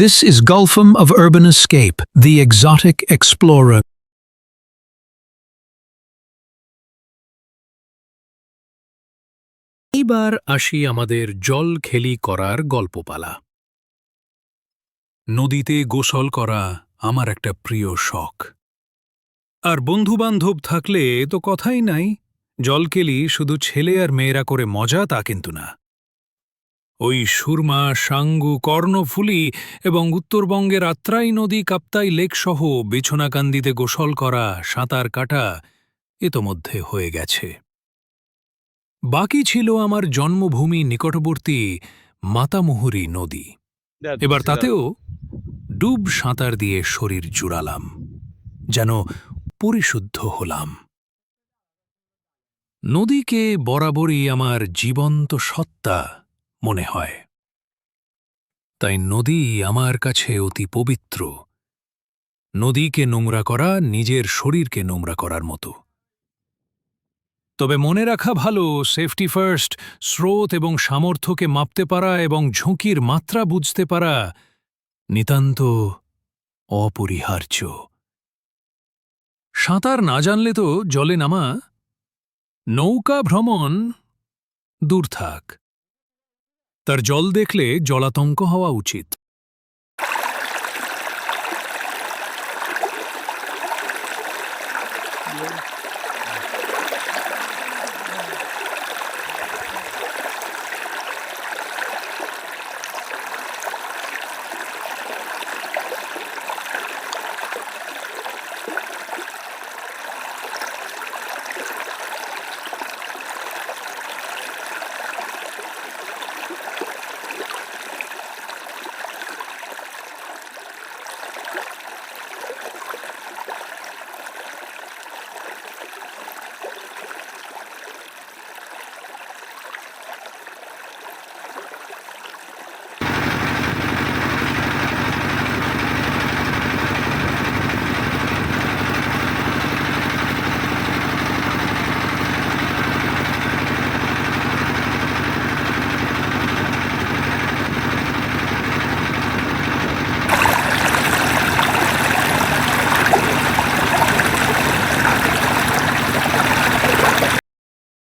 This is Gulfum of Urban Escape, the exotic explorer. এইবার আসি আমাদের জল খেলি করার গল্পপালা। নদীতে গোসল করা আমার একটা প্রিয় শখ। আর বন্ধুবান্ধব থাকলে তো কথাই নাই জলকেলি শুধু ছেলে আর মেয়েরা করে মজা তা কিন্তু না। ওই সুরমা সাঙ্গু কর্ণফুলি এবং উত্তরবঙ্গের আত্রাই নদী কাপ্তাই লেকসহ বিছনাকান্দিতে গোসল করা সাঁতার কাটা ইতোমধ্যে হয়ে গেছে। বাকি ছিল আমার জন্মভূমি নিকটবর্তী মাতামুহুরী নদী। এবার তাতেও ডুব সাঁতার দিয়ে শরীর জুড়ালাম যেন পরিশুদ্ধ হলাম। নদীকে বরাবরই আমার জীবন্ত সত্তা মনে হয়। তাই নদী আমার কাছে অতি পবিত্র। নদীকে নোংরা করা নিজের শরীরকে নোংরা করার মতো। তবে মনে রাখা ভালো সেফটি ফার্স্ট স্রোত এবং সামর্থ্যকে মাপতে পারা এবং ঝুঁকির মাত্রা বুঝতে পারা নিতান্ত অপরিহার্য। সাঁতার না জানলে তো জলে নামা, নৌকা ভ্রমণ দূর থাক। তার জল দেখলে জলাতঙ্ক হওয়া উচিত।